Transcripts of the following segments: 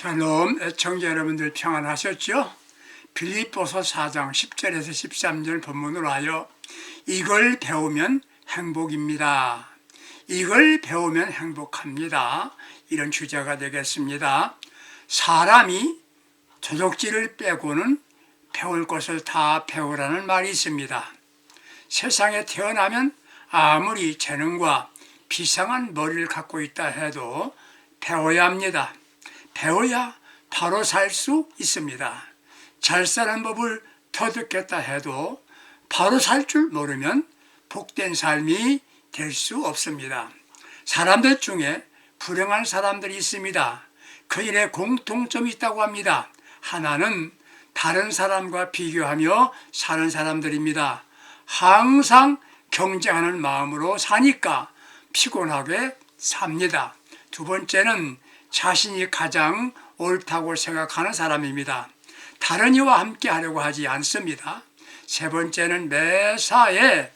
샬롬 애청자 여러분들 평안하셨죠? 빌립보서 4장 10절에서 13절 본문으로 하여 이걸 배우면 행복입니다. 이걸 배우면 행복합니다. 이런 주제가 되겠습니다. 사람이 도둑질을 빼고는 배울 것을 다 배우라는 말이 있습니다. 세상에 태어나면 아무리 재능과 비상한 머리를 갖고 있다 해도 배워야 합니다. 배워야 바로 살 수 있습니다. 잘 사는 법을 터득했다 해도 바로 살 줄 모르면 복된 삶이 될 수 없습니다. 사람들 중에 불행한 사람들이 있습니다. 그 일에 공통점이 있다고 합니다. 하나는 다른 사람과 비교하며 사는 사람들입니다. 항상 경쟁하는 마음으로 사니까 피곤하게 삽니다. 두 번째는 자신이 가장 옳다고 생각하는 사람입니다. 다른 이와 함께 하려고 하지 않습니다. 세 번째는 매사에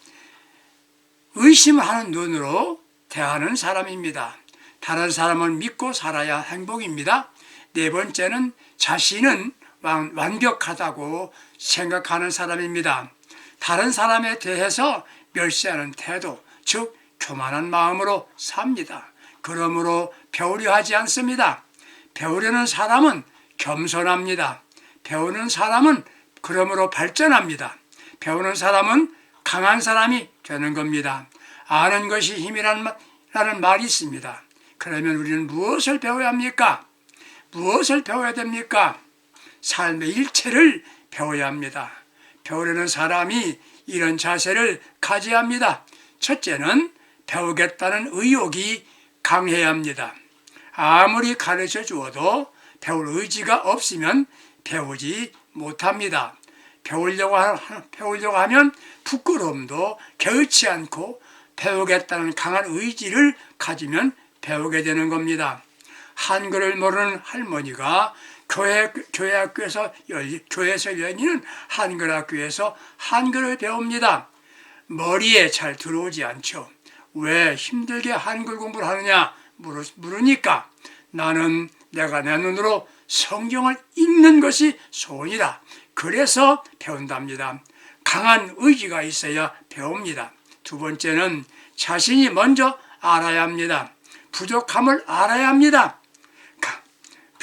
의심하는 눈으로 대하는 사람입니다. 다른 사람을 믿고 살아야 행복입니다. 네 번째는 자신은 완벽하다고 생각하는 사람입니다. 다른 사람에 대해서 멸시하는 태도, 즉 교만한 마음으로 삽니다. 그러므로 배우려 하지 않습니다. 배우려는 사람은 겸손합니다. 배우는 사람은 그러므로 발전합니다. 배우는 사람은 강한 사람이 되는 겁니다. 아는 것이 힘이라는 말이 있습니다. 그러면 우리는 무엇을 배워야 합니까? 무엇을 배워야 됩니까? 삶의 일체를 배워야 합니다. 배우려는 사람이 이런 자세를 가져야 합니다. 첫째는 배우겠다는 의욕이 강해야 합니다. 아무리 가르쳐 주어도 배울 의지가 없으면 배우지 못합니다. 배우려고, 하, 배우려고 하면 부끄러움도 개의치 않고 배우겠다는 강한 의지를 가지면 배우게 되는 겁니다. 한글을 모르는 할머니가 교회, 교회 학교에서 열, 교회에서 열리는 한글 학교에서 한글을 배웁니다. 머리에 잘 들어오지 않죠. 왜 힘들게 한글 공부를 하느냐 물으니까 나는 내가 내 눈으로 성경을 읽는 것이 소원이다. 그래서 배운답니다. 강한 의지가 있어야 배웁니다. 두 번째는 자신이 먼저 알아야 합니다. 부족함을 알아야 합니다.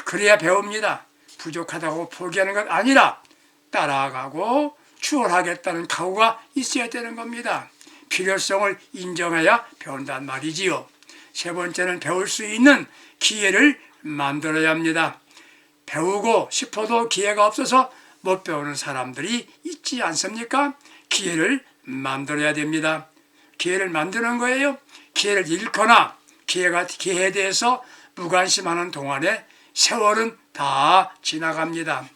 그래야 배웁니다. 부족하다고 포기하는 것 아니라 따라가고 추월하겠다는 각오가 있어야 되는 겁니다. 필요성을 인정해야 배운단 말이지요. 세 번째는 배울 수 있는 기회를 만들어야 합니다. 배우고 싶어도 기회가 없어서 못 배우는 사람들이 있지 않습니까? 기회를 만들어야 됩니다. 기회를 만드는 거예요. 기회를 잃거나 기회가 기회에 대해서 무관심하는 동안에 세월은 다 지나갑니다.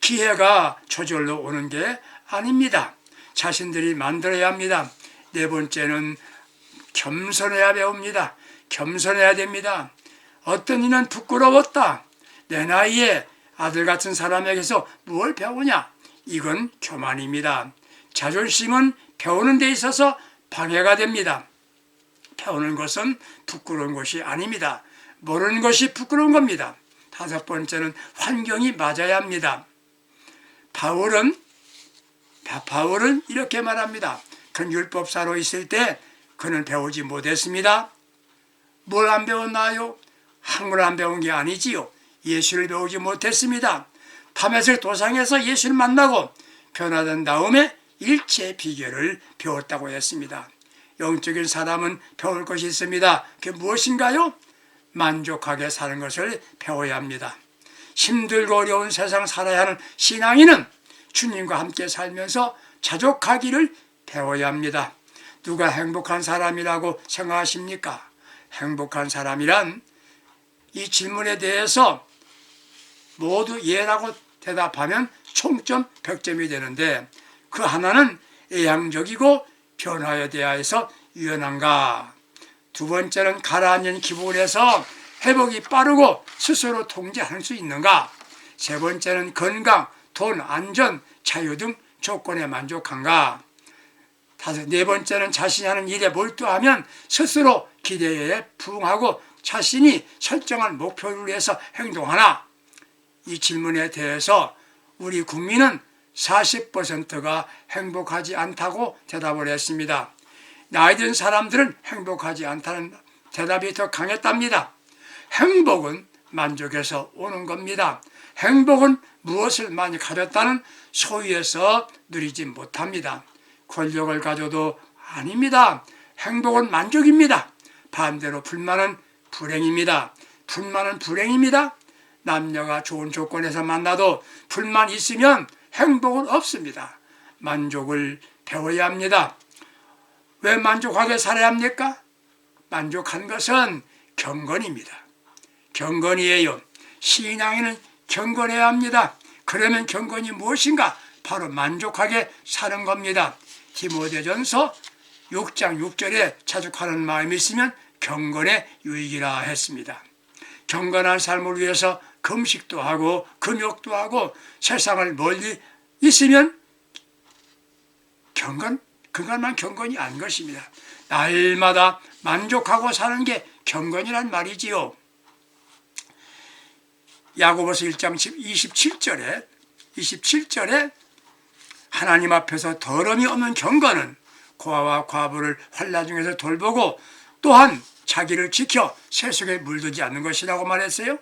기회가 저절로 오는 게 아닙니다. 자신들이 만들어야 합니다. 네 번째는 겸손해야 배웁니다. 겸손해야 됩니다. 어떤 이는 부끄러웠다. 내 나이에 아들 같은 사람에게서 뭘 배우냐? 이건 교만입니다. 자존심은 배우는 데 있어서 방해가 됩니다. 배우는 것은 부끄러운 것이 아닙니다. 모르는 것이 부끄러운 겁니다. 다섯 번째는 환경이 맞아야 합니다. 바울은 바울은 이렇게 말합니다. 그는 율법사로 있을 때 그는 배우지 못했습니다. 뭘 안 배웠나요? 한글 안 배운 게 아니지요. 예수를 배우지 못했습니다. 담에색 도상에서 예수를 만나고 변화된 다음에 일체 비결을 배웠다고 했습니다. 영적인 사람은 배울 것이 있습니다. 그게 무엇인가요? 만족하게 사는 것을 배워야 합니다. 힘들고 어려운 세상 살아야 하는 신앙인은 주님과 함께 살면서 자족하기를 배워야 합니다. 누가 행복한 사람이라고 생각하십니까? 행복한 사람이란 이 질문에 대해서 모두 예라고 대답하면 총점 100점이 되는데 그 하나는 애양적이고 변화에 대하여서 유연한가 두 번째는 가라앉은 기분에서 회복이 빠르고 스스로 통제할 수 있는가 세 번째는 건강, 돈, 안전, 자유 등 조건에 만족한가 다섯 네 번째는 자신이 하는 일에 몰두하면 스스로 기대에 부응하고 자신이 설정한 목표를 위해서 행동하나 이 질문에 대해서 우리 국민은 40%가 행복하지 않다고 대답을 했습니다. 나이 든 사람들은 행복하지 않다는 대답이 더 강했답니다. 행복은 만족에서 오는 겁니다. 행복은 무엇을 많이 가졌다는 소유에서 누리지 못합니다. 권력을 가져도 아닙니다. 행복은 만족입니다. 반대로 불만은 불행입니다. 불만은 불행입니다. 남녀가 좋은 조건에서 만나도 불만 있으면 행복은 없습니다. 만족을 배워야 합니다. 왜 만족하게 살아야 합니까? 만족한 것은 경건입니다. 경건이에요. 신앙에는 경건해야 합니다. 그러면 경건이 무엇인가? 바로 만족하게 사는 겁니다. 디모데전서 6장 6절에 자족하는 마음이 있으면 경건의 유익이라 했습니다. 경건한 삶을 위해서 금식도 하고 금욕도 하고 세상을 멀리 있으면 경건 그것만 경건이 아닌 것입니다. 날마다 만족하고 사는 게 경건이란 말이지요. 야고보서 1장 27절에 27절에 하나님 앞에서 더러움이 없는 경건은 고아와 과부를 환란 중에서 돌보고 또한 자기를 지켜 세속에 물들지 않는 것이라고 말했어요.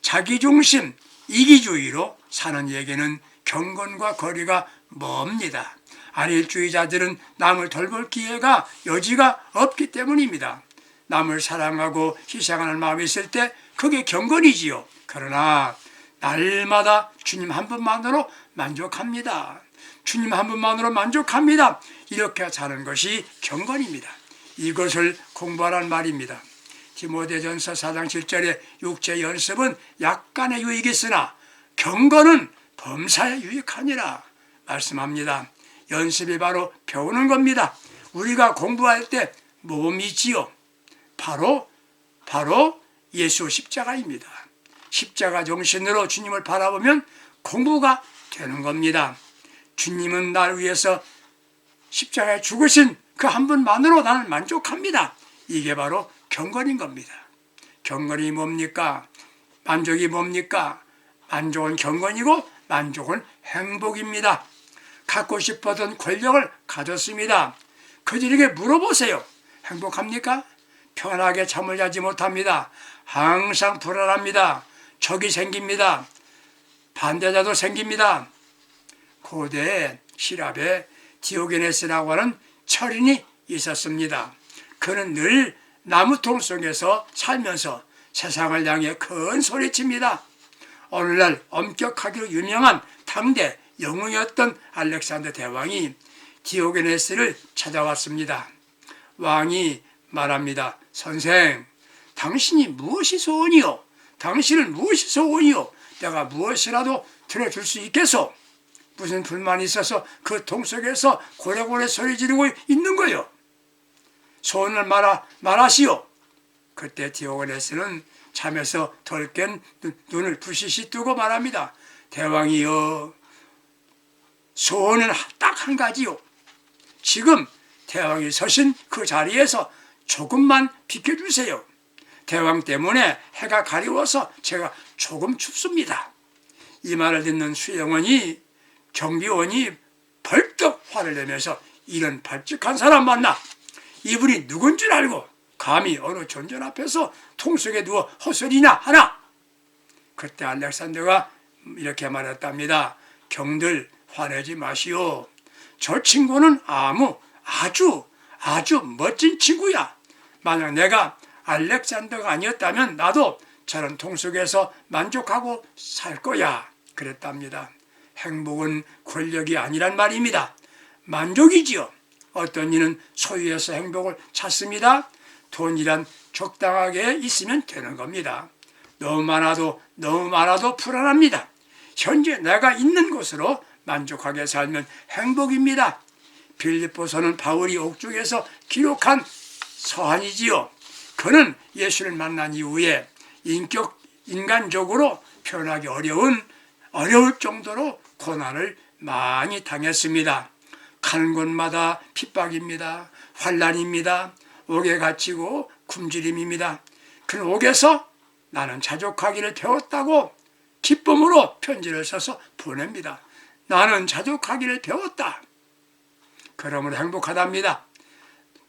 자기 중심, 이기주의로 사는 얘기는 경건과 거리가 멉니다. 안일주의자들은 남을 돌볼 기회가 여지가 없기 때문입니다. 남을 사랑하고 희생하는 마음이 있을 때 그게 경건이지요. 그러나 날마다 주님 한 분만으로 만족합니다. 주님 한 분만으로 만족합니다. 이렇게 사는 것이 경건입니다. 이것을 공부하란 말입니다. 디모데전서 4장 7절에 육체 연습은 약간의 유익이 있으나 경건은 범사에 유익하니라 말씀합니다. 연습이 바로 배우는 겁니다. 우리가 공부할 때 몸이지요. 바로 바로 예수 십자가입니다. 십자가 정신으로 주님을 바라보면 공부가 되는 겁니다. 주님은 날 위해서 십자가에 죽으신 그 한 분만으로 나는 만족합니다. 이게 바로 경건인 겁니다. 경건이 뭡니까? 만족이 뭡니까? 만족은 경건이고 만족은 행복입니다. 갖고 싶었던 권력을 가졌습니다. 그들에게 물어보세요. 행복합니까? 편하게 잠을 자지 못합니다. 항상 불안합니다. 적이 생깁니다. 반대자도 생깁니다. 고대 시랍에 디오게네스라고 하는 철인이 있었습니다. 그는 늘 나무통 속에서 살면서 세상을 향해 큰 소리칩니다. 오늘날 엄격하기로 유명한 당대 영웅이었던 알렉산더 대왕이 디오게네스를 찾아왔습니다. 왕이 말합니다. 선생, 당신이 무엇이 소원이요? 당신은 무엇이 소원이요? 내가 무엇이라도 들어줄 수 있겠소? 무슨 불만이 있어서 그 통 속에서 고래고래 소리 지르고 있는 거요. 소원을 말하, 말하시오. 그때 디오게네스는 잠에서 덜 깬 눈을 부시시 뜨고 말합니다. 대왕이여, 소원은 딱 한 가지요. 지금 대왕이 서신 그 자리에서 조금만 비켜주세요. 대왕 때문에 해가 가려워서 제가 조금 춥습니다. 이 말을 듣는 수영원이 경비원이 벌떡 화를 내면서 이런 발칙한 사람 만나 이분이 누군 줄 알고 감히 어느 존전 앞에서 통 속에 누워 헛소리나 하나 그때 알렉산더가 이렇게 말했답니다. 경들 화내지 마시오. 저 친구는 아무 아주 아주 멋진 친구야. 만약 내가 알렉산더가 아니었다면 나도 저런 통 속에서 만족하고 살 거야. 그랬답니다. 행복은 권력이 아니란 말입니다. 만족이지요. 어떤 이는 소유해서 행복을 찾습니다. 돈이란 적당하게 있으면 되는 겁니다. 너무 많아도 너무 많아도 불안합니다. 현재 내가 있는 곳으로 만족하게 살면 행복입니다. 빌립보서는 바울이 옥중에서 기록한 서한이지요. 그는 예수를 만난 이후에 인격 인간적으로 표현하기 어려운 어려울 정도로 고난을 많이 당했습니다. 가는 곳마다 핍박입니다. 환란입니다. 옥에 갇히고 굶주림입니다. 그 옥에서 나는 자족하기를 배웠다고 기쁨으로 편지를 써서 보냅니다. 나는 자족하기를 배웠다. 그러므로 행복하답니다.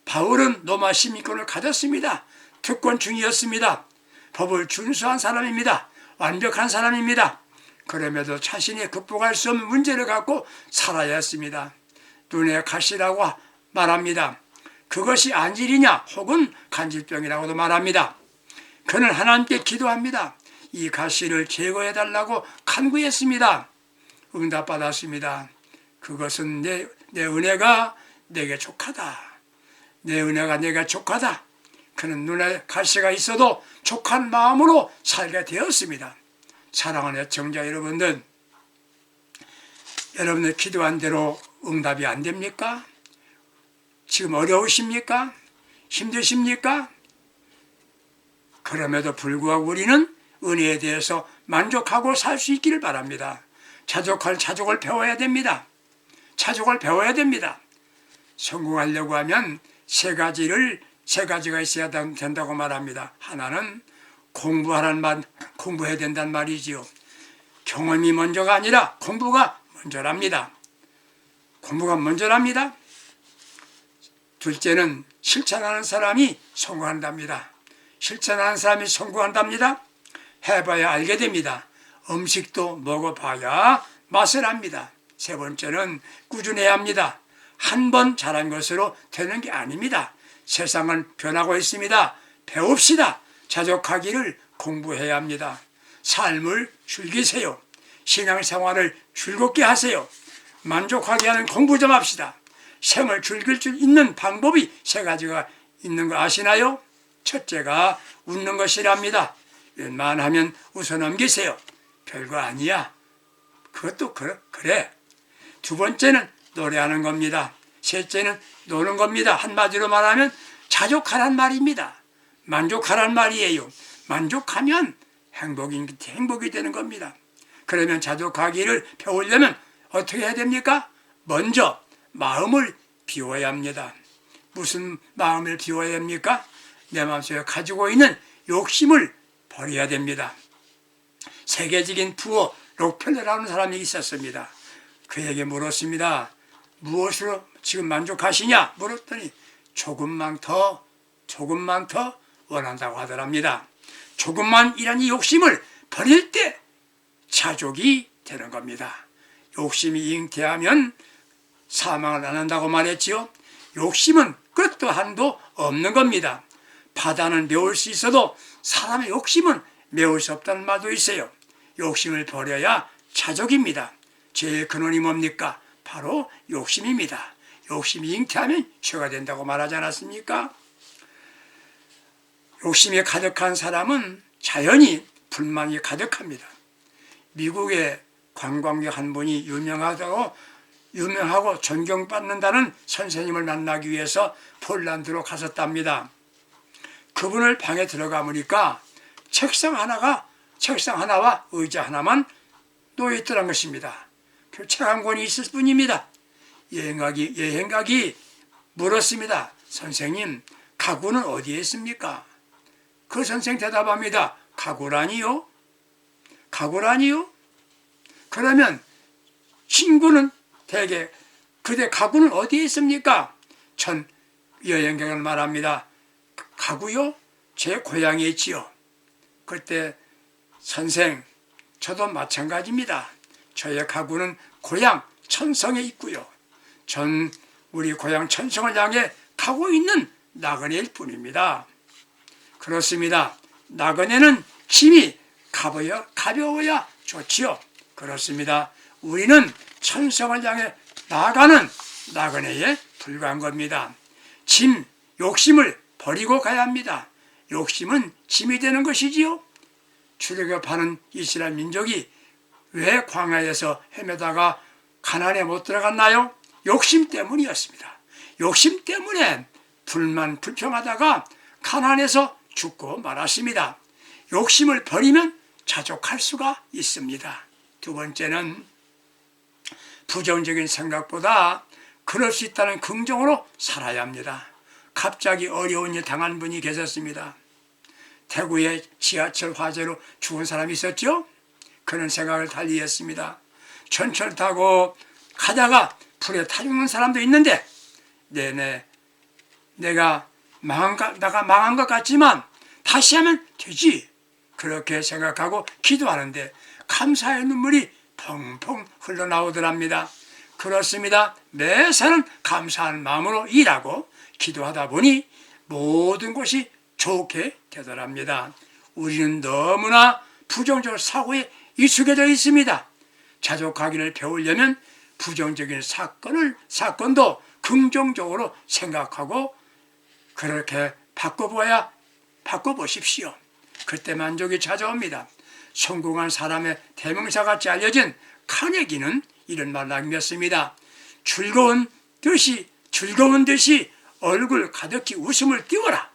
바울은 로마 시민권을 가졌습니다. 특권 중이었습니다. 법을 준수한 사람입니다. 완벽한 사람입니다. 그럼에도 자신이 극복할 수 없는 문제를 갖고 살아야 했습니다. 눈에 가시라고 말합니다. 그것이 안질이냐 혹은 간질병이라고도 말합니다. 그는 하나님께 기도합니다. 이 가시를 제거해 달라고 간구했습니다. 응답받았습니다. 그것은 내, 내 은혜가 내게 족하다. 내 은혜가 내게 족하다. 그는 눈에 가시가 있어도 족한 마음으로 살게 되었습니다. 사랑하는 애청자 여러분들, 여러분들 기도한 대로 응답이 안 됩니까? 지금 어려우십니까? 힘드십니까? 그럼에도 불구하고 우리는 은혜에 대해서 만족하고 살 수 있기를 바랍니다. 자족할 자족을 배워야 됩니다. 자족을 배워야 됩니다. 성공하려고 하면 세 가지를 세 가지가 있어야 된다고 말합니다. 하나는 공부하라는 말, 공부해야 된다는 말이지요. 경험이 먼저가 아니라 공부가 먼저랍니다. 공부가 먼저랍니다. 둘째는 실천하는 사람이 성공한답니다. 실천하는 사람이 성공한답니다. 해봐야 알게 됩니다. 음식도 먹어봐야 맛을 압니다. 세 번째는 꾸준해야 합니다. 한 번 잘한 것으로 되는 게 아닙니다. 세상은 변하고 있습니다. 배웁시다. 자족하기를 공부해야 합니다. 삶을 즐기세요. 신앙생활을 즐겁게 하세요. 만족하게 하는 공부 좀 합시다. 생을 즐길 수 있는 방법이 세 가지가 있는 거 아시나요? 첫째가 웃는 것이랍니다. 웬만하면 웃어 넘기세요. 별거 아니야. 그것도 그래. 그래. 두 번째는 노래하는 겁니다. 셋째는 노는 겁니다. 한마디로 말하면 자족하란 말입니다. 만족하란 말이에요. 만족하면 행복이, 행복이 되는 겁니다. 그러면 자족하기를 배우려면 어떻게 해야 됩니까? 먼저 마음을 비워야 합니다. 무슨 마음을 비워야 합니까? 내 마음속에 가지고 있는 욕심을 버려야 됩니다. 세계적인 부어 록펠러라는 사람이 있었습니다. 그에게 물었습니다. 무엇으로 지금 만족하시냐? 물었더니 조금만 더, 조금만 더 원한다고 하더랍니다. 조금만 이란 이 욕심을 버릴 때 자족이 되는 겁니다. 욕심이 잉태하면 사망을 안 한다고 말했지요. 욕심은 끝도 한도 없는 겁니다. 바다는 메울 수 있어도 사람의 욕심은 메울 수 없다는 말도 있어요. 욕심을 버려야 자족입니다. 제일 근원이 뭡니까? 바로 욕심입니다. 욕심이 잉태하면 죄가 된다고 말하지 않았습니까? 욕심이 가득한 사람은 자연히 불만이 가득합니다. 미국의 관광객 한 분이 유명하다고 유명하고 존경받는다는 선생님을 만나기 위해서 폴란드로 갔었답니다. 그분을 방에 들어가 보니까 책상 하나가 책상 하나와 의자 하나만 놓여 있더란 것입니다. 그 책 한 권이 있을 뿐입니다. 여행가기 여행가기 물었습니다. 선생님, 가구는 어디에 있습니까? 그 선생 대답합니다. 가구라니요? 가구라니요? 그러면 친구는 대개 그대 가구는 어디에 있습니까? 전 여행객을 말합니다. 가구요? 제 고향에 있지요. 그때 선생, 저도 마찬가지입니다. 저의 가구는 고향 천성에 있고요. 전 우리 고향 천성을 향해 가고 있는 나그네일 뿐입니다. 그렇습니다. 나그네는 짐이 가벼워, 가벼워야 좋지요. 그렇습니다. 우리는 천성을 향해 나아가는 나그네에 불과한 겁니다. 짐, 욕심을 버리고 가야 합니다. 욕심은 짐이 되는 것이지요. 출애굽하는 이스라엘 민족이 왜 광야에서 헤매다가 가난에 못 들어갔나요? 욕심 때문이었습니다. 욕심 때문에 불만 불평하다가 가난에서 죽고 말았습니다. 욕심을 버리면 자족할 수가 있습니다. 두 번째는 부정적인 생각보다 그럴 수 있다는 긍정으로 살아야 합니다. 갑자기 어려운 일 당한 분이 계셨습니다. 대구에 지하철 화재로 죽은 사람이 있었죠? 그런 생각을 달리 했습니다. 전철 타고 가다가 불에 타 죽는 사람도 있는데 네네 내가 망한 것, 내가 망한 것 같지만 다시 하면 되지 그렇게 생각하고 기도하는데 감사의 눈물이 펑펑 흘러나오더랍니다. 그렇습니다. 매사는 감사한 마음으로 일하고 기도하다 보니 모든 것이 좋게 되더랍니다. 우리는 너무나 부정적 사고에 익숙해져 있습니다. 자족하기를 배우려면 부정적인 사건을 사건도 긍정적으로 생각하고 그렇게 바꿔보아야 바꿔보십시오. 그때 만족이 찾아옵니다. 성공한 사람의 대명사같이 알려진 카네기는 이런 말을 남겼습니다. 즐거운 듯이 즐거운 듯이 얼굴 가득히 웃음을 띄워라.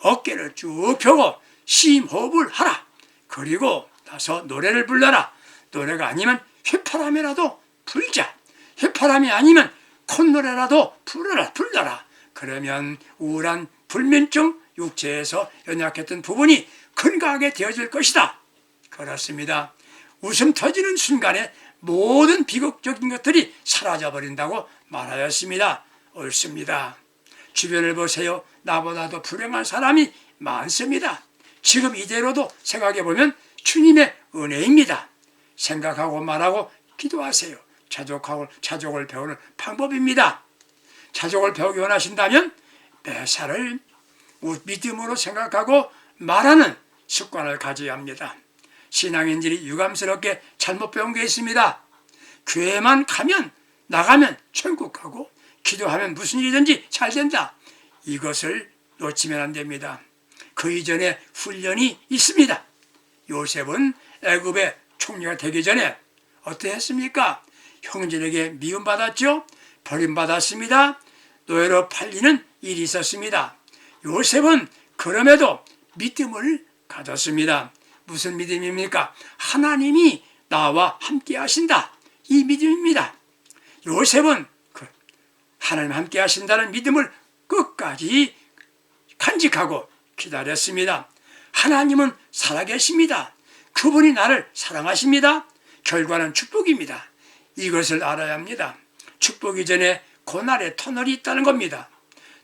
어깨를 쭉 펴고 심호흡을 하라. 그리고 나서 노래를 불러라. 노래가 아니면 휘파람이라도 불자. 휘파람이 아니면 콧노래라도 불러라, 불러라. 그러면 우울한 불면증 육체에서 연약했던 부분이 건강하게 되어질 것이다. 그렇습니다. 웃음 터지는 순간에 모든 비극적인 것들이 사라져 버린다고 말하였습니다. 옳습니다. 주변을 보세요. 나보다도 불행한 사람이 많습니다. 지금 이대로도 생각해 보면 주님의 은혜입니다. 생각하고 말하고 기도하세요. 자족하고 자족을 배우는 방법입니다. 자족을 배우기 원하신다면 매사를 믿음으로 생각하고 말하는 습관을 가져야 합니다. 신앙인들이 유감스럽게 잘못 배운 게 있습니다. 교회만 가면 나가면 천국 가고 기도하면 무슨 일이든지 잘 된다. 이것을 놓치면 안 됩니다. 그 이전에 훈련이 있습니다. 요셉은 애굽의 총리가 되기 전에 어떻게 했습니까? 형제에게 미움받았죠? 버림받았습니다. 노예로 팔리는 일이 있었습니다. 요셉은 그럼에도 믿음을 가졌습니다. 무슨 믿음입니까? 하나님이 나와 함께 하신다. 이 믿음입니다. 요셉은 그 하나님 함께 하신다는 믿음을 끝까지 간직하고 기다렸습니다. 하나님은 살아계십니다. 그분이 나를 사랑하십니다. 결과는 축복입니다. 이것을 알아야 합니다. 축복이 전에 고난의 터널이 있다는 겁니다.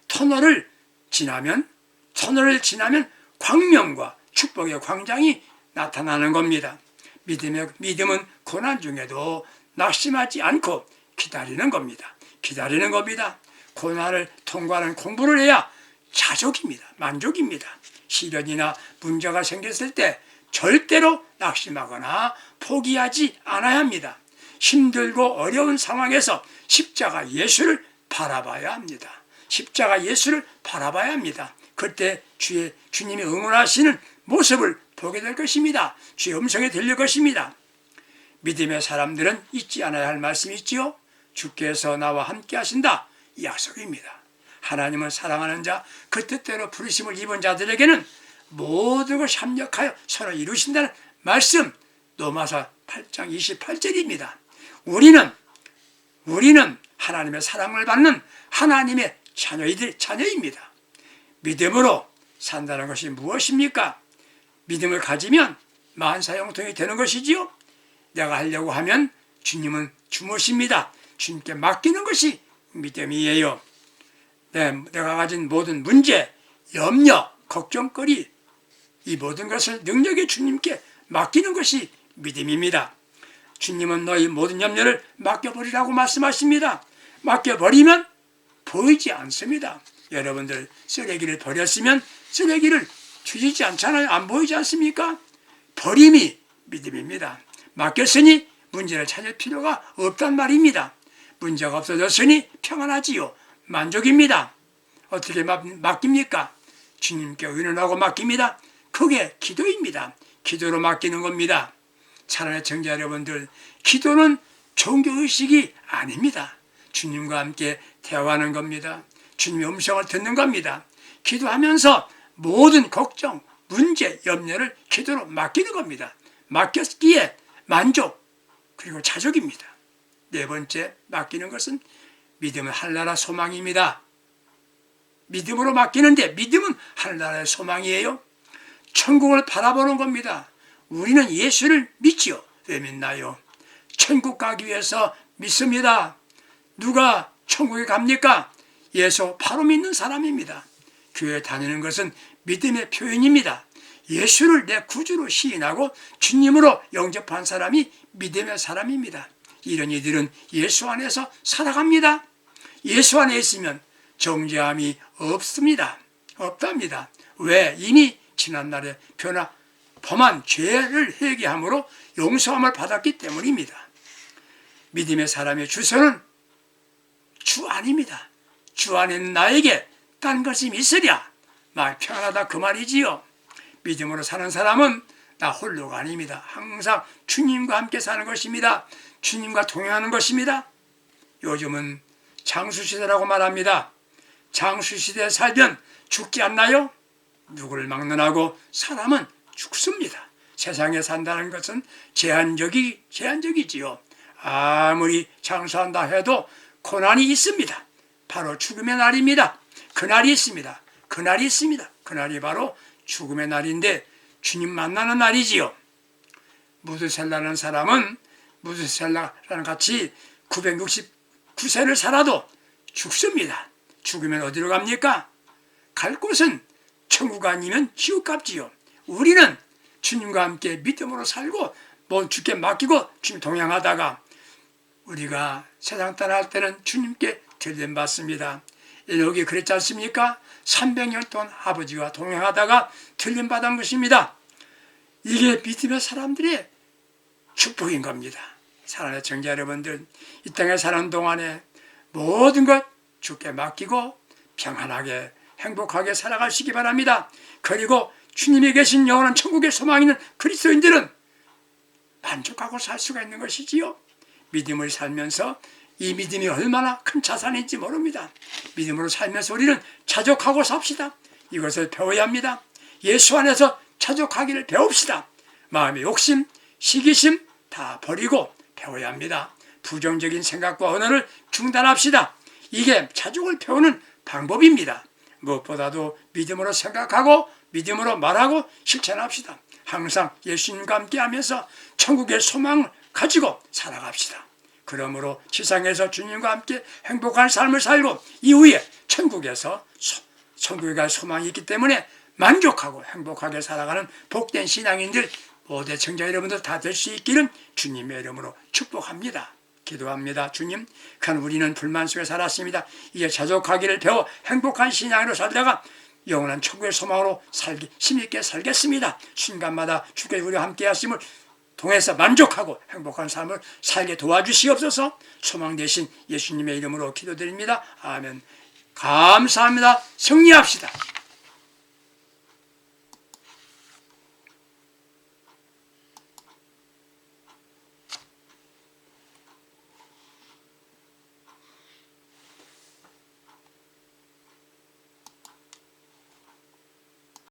터널을 지나면 터널을 지나면 광명과 축복의 광장이 나타나는 겁니다. 믿음의 믿음은 고난 중에도 낙심하지 않고 기다리는 겁니다. 기다리는 겁니다. 고난을 통과하는 공부를 해야 자족입니다. 만족입니다. 시련이나 문제가 생겼을 때 절대로 낙심하거나 포기하지 않아야 합니다. 힘들고 어려운 상황에서 십자가 예수를 바라봐야 합니다. 십자가 예수를 바라봐야 합니다. 그때 주의 주님이 응원하시는 모습을 보게 될 것입니다. 주의 음성에 들릴 것입니다. 믿음의 사람들은 잊지 않아야 할 말씀이 있지요. 주께서 나와 함께 하신다. 이 약속입니다. 하나님을 사랑하는 자, 그 뜻대로 부르심을 입은 자들에게는 모든 것이 합력하여 서로 이루신다는 말씀. 로마서 8장 28절입니다. 우리는 우리는 하나님의 사랑을 받는 하나님의 자녀이들 자녀입니다. 믿음으로 산다는 것이 무엇입니까? 믿음을 가지면 만사형통이 되는 것이지요. 내가 하려고 하면 주님은 주무십니다. 주님께 맡기는 것이 믿음이에요. 네, 내가 가진 모든 문제, 염려, 걱정거리 이 모든 것을 능력의 주님께 맡기는 것이 믿음입니다. 주님은 너희 모든 염려를 맡겨버리라고 말씀하십니다. 맡겨버리면 보이지 않습니다. 여러분들 쓰레기를 버렸으면 쓰레기를 뒤지지 않잖아요. 안 보이지 않습니까? 버림이 믿음입니다. 맡겼으니 문제를 찾을 필요가 없단 말입니다. 문제가 없어졌으니 평안하지요. 만족입니다. 어떻게 맡깁니까? 주님께 의논하고 맡깁니다. 그게 기도입니다. 기도로 맡기는 겁니다. 사랑하는 청자 여러분들, 기도는 종교의식이 아닙니다. 주님과 함께 대화하는 겁니다. 주님의 음성을 듣는 겁니다. 기도하면서 모든 걱정, 문제, 염려를 기도로 맡기는 겁니다. 맡겼기에 만족, 그리고 자족입니다. 네 번째, 맡기는 것은 믿음은 하나라 소망입니다. 믿음으로 맡기는데 믿음은 하나라의 소망이에요. 천국을 바라보는 겁니다. 우리는 예수를 믿지요. 왜 믿나요? 천국 가기 위해서 믿습니다. 누가 천국에 갑니까? 예수 바로 믿는 사람입니다. 교회 다니는 것은 믿음의 표현입니다. 예수를 내 구주로 시인하고 주님으로 영접한 사람이 믿음의 사람입니다. 이런 이들은 예수 안에서 살아갑니다. 예수 안에 있으면 정죄함이 없습니다. 없답니다. 왜? 이미 지난날에 변화, 범한 죄를 회개함으로 용서함을 받았기 때문입니다. 믿음의 사람의 주소는 주 안입니다. 주 안에 나에게 딴 것이 있으랴. 말 편하다 그 말이지요. 믿음으로 사는 사람은 나 홀로가 아닙니다. 항상 주님과 함께 사는 것입니다. 주님과 동행하는 것입니다. 요즘은 장수시대라고 말합니다. 장수시대에 살면 죽지 않나요? 누구를 막론하고 사람은 죽습니다. 세상에 산다는 것은 제한적이, 제한적이지요. 아무리 장수한다 해도 고난이 있습니다. 바로 죽음의 날입니다. 그날이 있습니다. 그날이 있습니다. 그날이 바로 죽음의 날인데 주님 만나는 날이지요. 무드셀라는 사람은 무드셀라랑 같이 969세를 살아도 죽습니다. 죽으면 어디로 갑니까? 갈 곳은 천국 아니면 지옥 갑지요. 우리는 주님과 함께 믿음으로 살고 뭐 주께 맡기고 주님 동행하다가 우리가 세상 떠날 때는 주님께 들림 받습니다. 여기 그랬지 않습니까? 300년 동안 아버지와 동행하다가 들림 받은 것입니다. 이게 믿음의 사람들의 축복인 겁니다. 사랑하는 청자 여러분들, 이 땅에 사는 동안에 모든 것 주께 맡기고 평안하게 행복하게 살아가시기 바랍니다. 그리고 주님이 계신 영원한 천국의 소망이 있는 그리스도인들은 만족하고 살 수가 있는 것이지요. 믿음을 살면서 이 믿음이 얼마나 큰 자산인지 모릅니다. 믿음으로 살면서 우리는 자족하고 삽시다. 이것을 배워야 합니다. 예수 안에서 자족하기를 배웁시다. 마음의 욕심, 시기심 다 버리고 배워야 합니다. 부정적인 생각과 언어를 중단합시다. 이게 자족을 배우는 방법입니다. 무엇보다도 믿음으로 생각하고 믿음으로 말하고 실천합시다. 항상 예수님과 함께 하면서 천국의 소망을 가지고 살아갑시다. 그러므로 세상에서 주님과 함께 행복한 삶을 살고 이후에 천국에서 소, 천국에 갈 소망이 있기 때문에 만족하고 행복하게 살아가는 복된 신앙인들 모대 청자 여러분들 다 될 수 있기를 주님의 이름으로 축복합니다. 기도합니다. 주님, 간 우리는 불만 속에 살았습니다. 이제 자족하기를 배워 행복한 신앙으로 살다가 영원한 천국의 소망으로 살기 힘있게 살겠습니다. 순간마다 주께 우리와 함께 하심을 통해서 만족하고 행복한 삶을 살게 도와주시옵소서 소망 대신 예수님의 이름으로 기도드립니다. 아멘. 감사합니다. 승리합시다.